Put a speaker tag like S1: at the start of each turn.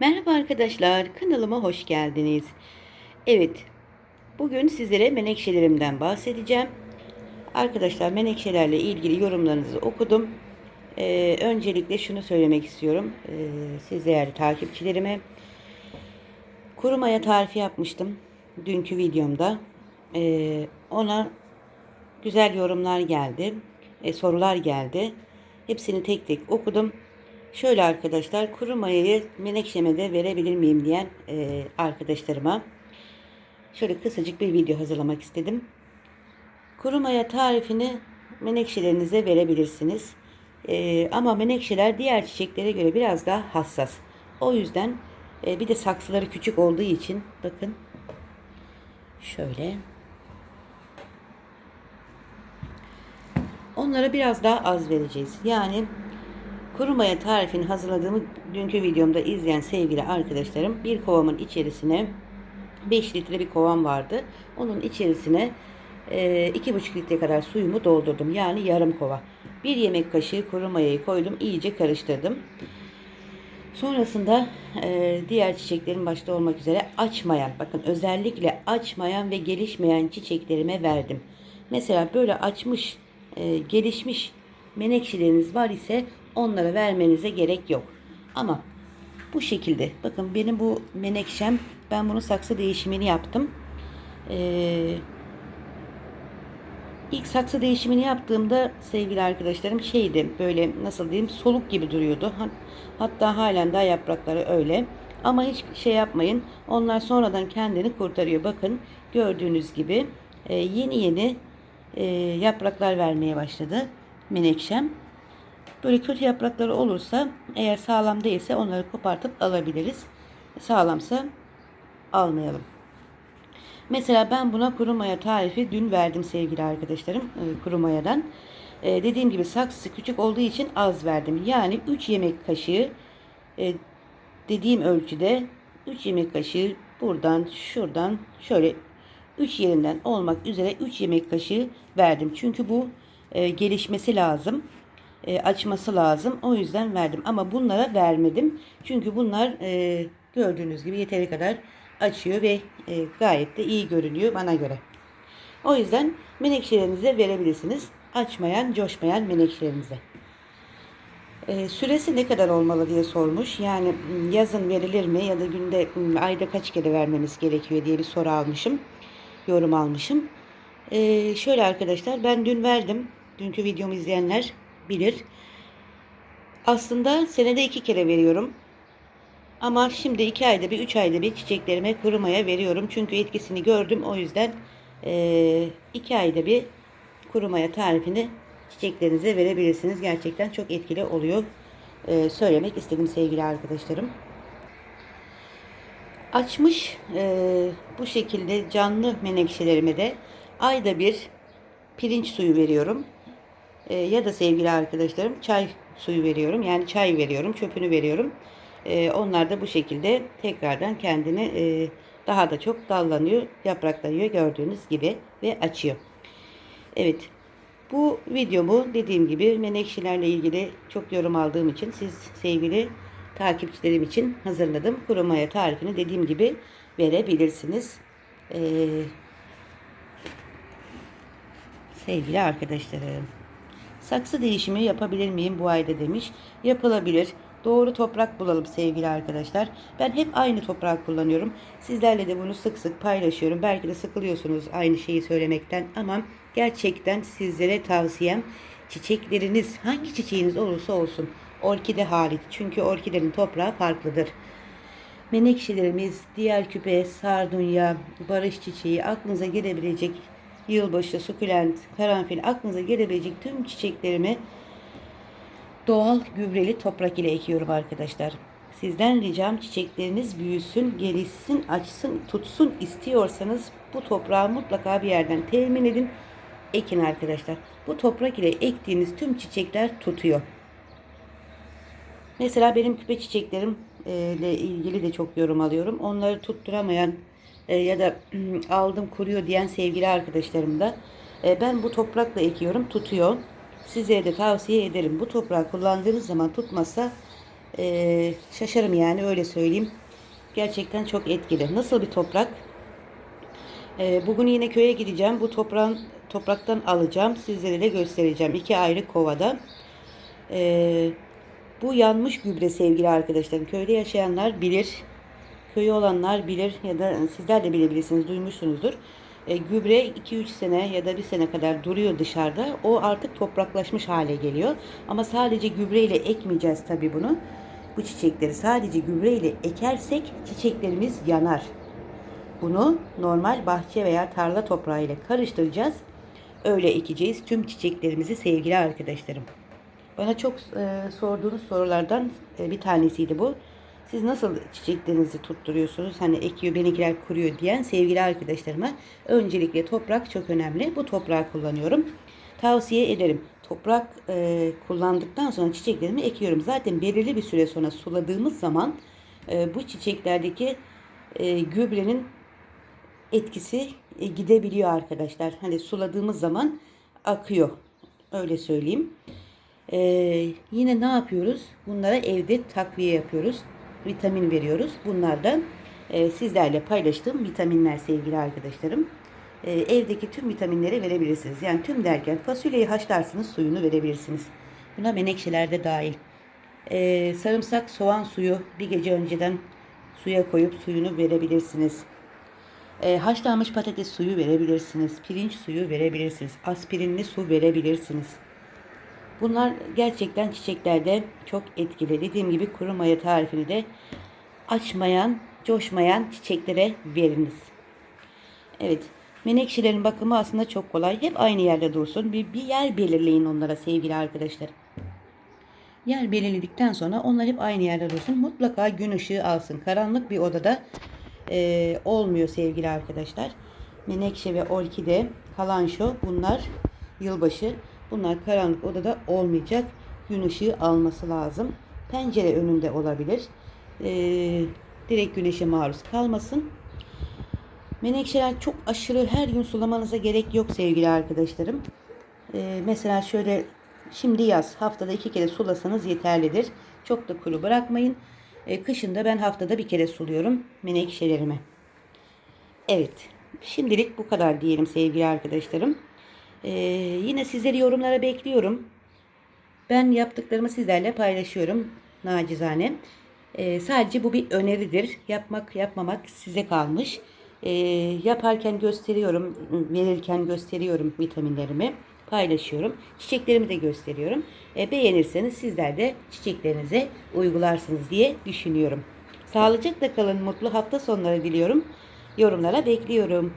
S1: Merhaba arkadaşlar, kanalıma hoş geldiniz. Evet, bugün sizlere menekşelerimden bahsedeceğim. Arkadaşlar menekşelerle ilgili yorumlarınızı okudum. Ee, öncelikle şunu söylemek istiyorum ee, siz değerli takipçilerime. Kuru maya tarifi yapmıştım dünkü videomda. Ee, ona güzel yorumlar geldi, e, sorular geldi. Hepsini tek tek okudum. Şöyle arkadaşlar kuru mayayı menekşeme de verebilir miyim diyen e, arkadaşlarıma şöyle kısacık bir video hazırlamak istedim. Kuru maya tarifini menekşelerinize verebilirsiniz. E, ama menekşeler diğer çiçeklere göre biraz daha hassas. O yüzden e, bir de saksıları küçük olduğu için bakın şöyle onlara biraz daha az vereceğiz. Yani Kuru maya tarifini hazırladığım dünkü videomda izleyen sevgili arkadaşlarım bir kovamın içerisine 5 litre bir kovam vardı. Onun içerisine e, 2,5 litre kadar suyumu doldurdum. Yani yarım kova. Bir yemek kaşığı kuru mayayı koydum. iyice karıştırdım. Sonrasında e, diğer çiçeklerin başta olmak üzere açmayan, bakın özellikle açmayan ve gelişmeyen çiçeklerime verdim. Mesela böyle açmış, e, gelişmiş menekşeleriniz var ise onlara vermenize gerek yok. Ama bu şekilde bakın benim bu menekşem ben bunu saksı değişimini yaptım. Ee, ilk saksı değişimini yaptığımda sevgili arkadaşlarım şeydi böyle nasıl diyeyim soluk gibi duruyordu. Hatta halen daha yaprakları öyle. Ama hiç şey yapmayın. Onlar sonradan kendini kurtarıyor. Bakın gördüğünüz gibi e, yeni yeni e, yapraklar vermeye başladı menekşem. Böyle kötü yaprakları olursa eğer sağlam değilse onları kopartıp alabiliriz. Sağlamsa almayalım. Mesela ben buna kuru maya tarifi dün verdim sevgili arkadaşlarım e, kuru mayadan. Ee, dediğim gibi saksısı küçük olduğu için az verdim. Yani 3 yemek kaşığı e, dediğim ölçüde 3 yemek kaşığı buradan şuradan şöyle 3 yerinden olmak üzere 3 yemek kaşığı verdim. Çünkü bu e, gelişmesi lazım e, açması lazım. O yüzden verdim. Ama bunlara vermedim. Çünkü bunlar e, gördüğünüz gibi yeteri kadar açıyor ve e, gayet de iyi görünüyor bana göre. O yüzden menekşelerinize verebilirsiniz. Açmayan, coşmayan menekşelerinize. E, süresi ne kadar olmalı diye sormuş. Yani yazın verilir mi ya da günde ayda kaç kere vermemiz gerekiyor diye bir soru almışım. Yorum almışım. E, şöyle arkadaşlar ben dün verdim. Dünkü videomu izleyenler bilir. Aslında senede iki kere veriyorum. Ama şimdi iki ayda bir, üç ayda bir çiçeklerime kurumaya veriyorum. Çünkü etkisini gördüm. O yüzden e, iki ayda bir kurumaya tarifini çiçeklerinize verebilirsiniz. Gerçekten çok etkili oluyor. E, söylemek istedim sevgili arkadaşlarım. Açmış e, bu şekilde canlı menekşelerime de ayda bir pirinç suyu veriyorum. E, ya da sevgili arkadaşlarım çay suyu veriyorum. Yani çay veriyorum, çöpünü veriyorum. E, onlar da bu şekilde tekrardan kendini e, daha da çok dallanıyor, yapraklanıyor gördüğünüz gibi ve açıyor. Evet. Bu videomu dediğim gibi menekşelerle ilgili çok yorum aldığım için siz sevgili takipçilerim için hazırladım. Kurumaya tarifini dediğim gibi verebilirsiniz. Ee, sevgili arkadaşlarım. Saksı değişimi yapabilir miyim bu ayda demiş. Yapılabilir. Doğru toprak bulalım sevgili arkadaşlar. Ben hep aynı toprağı kullanıyorum. Sizlerle de bunu sık sık paylaşıyorum. Belki de sıkılıyorsunuz aynı şeyi söylemekten ama gerçekten sizlere tavsiyem çiçekleriniz hangi çiçeğiniz olursa olsun orkide hariç. Çünkü orkidenin toprağı farklıdır. Menekşelerimiz, diğer küpe, sardunya, barış çiçeği aklınıza gelebilecek yılbaşı, sukulent, karanfil aklınıza gelebilecek tüm çiçeklerimi doğal gübreli toprak ile ekiyorum arkadaşlar. Sizden ricam çiçekleriniz büyüsün, gelişsin, açsın, tutsun istiyorsanız bu toprağı mutlaka bir yerden temin edin. Ekin arkadaşlar. Bu toprak ile ektiğiniz tüm çiçekler tutuyor. Mesela benim küpe çiçeklerim ile ilgili de çok yorum alıyorum. Onları tutturamayan e, ya da aldım kuruyor diyen sevgili arkadaşlarım da e, ben bu toprakla ekiyorum tutuyor. Size de tavsiye ederim. Bu toprağı kullandığınız zaman tutmasa Ee, şaşarım yani öyle söyleyeyim. Gerçekten çok etkili. Nasıl bir toprak? Ee, bugün yine köye gideceğim. Bu toprağın topraktan alacağım. Sizlere de göstereceğim. İki ayrı kovada. Ee, bu yanmış gübre sevgili arkadaşlarım. Köyde yaşayanlar bilir. Köyü olanlar bilir ya da sizler de bilebilirsiniz. Duymuşsunuzdur. Ee, gübre 2-3 sene ya da bir sene kadar duruyor dışarıda. O artık topraklaşmış hale geliyor. Ama sadece gübreyle ekmeyeceğiz tabii bunu. Bu çiçekleri sadece gübreyle ekersek çiçeklerimiz yanar. Bunu normal bahçe veya tarla toprağı ile karıştıracağız. Öyle ekeceğiz tüm çiçeklerimizi sevgili arkadaşlarım. Bana çok e, sorduğunuz sorulardan e, bir tanesiydi bu. Siz nasıl çiçeklerinizi tutturuyorsunuz? Hani ekiyor, benimkiler kuruyor diyen sevgili arkadaşlarıma öncelikle toprak çok önemli. Bu toprağı kullanıyorum. Tavsiye ederim. Toprak e, kullandıktan sonra çiçeklerimi ekiyorum. Zaten belirli bir süre sonra suladığımız zaman e, bu çiçeklerdeki e, gübrenin etkisi e, gidebiliyor arkadaşlar. Hani suladığımız zaman akıyor. Öyle söyleyeyim. Ee, yine ne yapıyoruz? Bunlara evde takviye yapıyoruz. Vitamin veriyoruz. Bunlar da e, sizlerle paylaştığım vitaminler sevgili arkadaşlarım. Ee, evdeki tüm vitaminleri verebilirsiniz. Yani tüm derken fasulyeyi haşlarsınız suyunu verebilirsiniz. Buna menekşeler de dahil. Ee, sarımsak, soğan suyu bir gece önceden suya koyup suyunu verebilirsiniz. E, haşlanmış patates suyu verebilirsiniz. Pirinç suyu verebilirsiniz. Aspirinli su verebilirsiniz. Bunlar gerçekten çiçeklerde çok etkili. Dediğim gibi kuru maya tarifini de açmayan, coşmayan çiçeklere veriniz. Evet. Menekşelerin bakımı aslında çok kolay. Hep aynı yerde dursun. Bir, bir yer belirleyin onlara sevgili arkadaşlar. Yer belirledikten sonra onlar hep aynı yerde dursun. Mutlaka gün ışığı alsın. Karanlık bir odada e, olmuyor sevgili arkadaşlar. Menekşe ve orkide, kalanşo bunlar yılbaşı. Bunlar karanlık odada olmayacak. Gün ışığı alması lazım. Pencere önünde olabilir. E, direkt güneşe maruz kalmasın. Menekşeler çok aşırı her gün sulamanıza gerek yok sevgili arkadaşlarım. E, mesela şöyle şimdi yaz haftada iki kere sulasanız yeterlidir. Çok da kuru bırakmayın. E, kışında ben haftada bir kere suluyorum menekşelerimi. Evet. Şimdilik bu kadar diyelim sevgili arkadaşlarım. E, yine sizleri yorumlara bekliyorum. Ben yaptıklarımı sizlerle paylaşıyorum. Nacizane. E, sadece bu bir öneridir. Yapmak yapmamak size kalmış. E, yaparken gösteriyorum. Verirken gösteriyorum vitaminlerimi paylaşıyorum. Çiçeklerimi de gösteriyorum. E, beğenirseniz sizler de çiçeklerinize uygularsınız diye düşünüyorum. Sağlıcakla kalın, mutlu hafta sonları diliyorum. Yorumlara bekliyorum.